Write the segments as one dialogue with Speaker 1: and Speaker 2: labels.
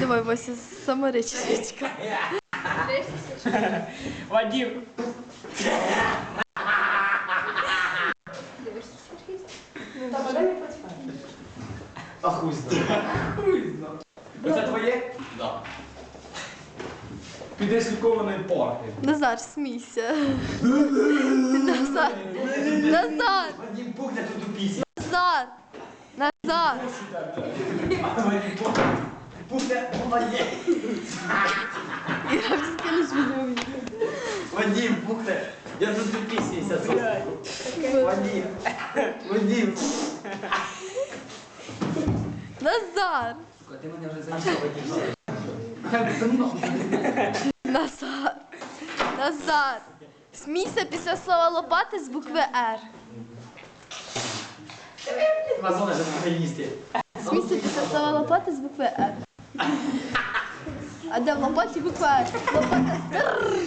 Speaker 1: Давай, Вася, саморечечка.
Speaker 2: Вадим. А хуй знає. Оце твоє? Да. Підеш лікованої парки.
Speaker 1: Назар, смійся. Назар. Назар.
Speaker 2: Вадим пухне тут у пісі.
Speaker 1: Назар.
Speaker 2: Пухне, моє.
Speaker 1: Я скинусь відео.
Speaker 2: Вадим пухне. Я тут пісі сяду. Вадим. Вадим.
Speaker 1: Назар.
Speaker 2: Ти мене вже Вадим.
Speaker 1: Назар. Назар. Смійся після слова лопати з букви Р.
Speaker 2: Вазони за тебе їсти.
Speaker 1: Смійся після слова лопати з букви Р. А де в лопаті буква Р? Лопата.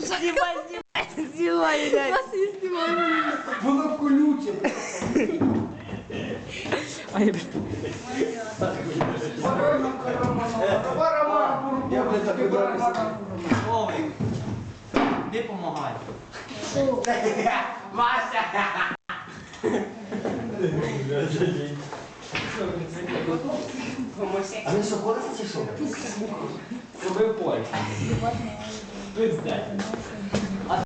Speaker 1: Знімай, знімай, знімай. Вас і знімай.
Speaker 2: Воно колюче. Я вже так видався.
Speaker 3: Овик, ти помагай.
Speaker 2: Вася! А ви що, ходите чи що? Зробив Польщу. Тут здесь.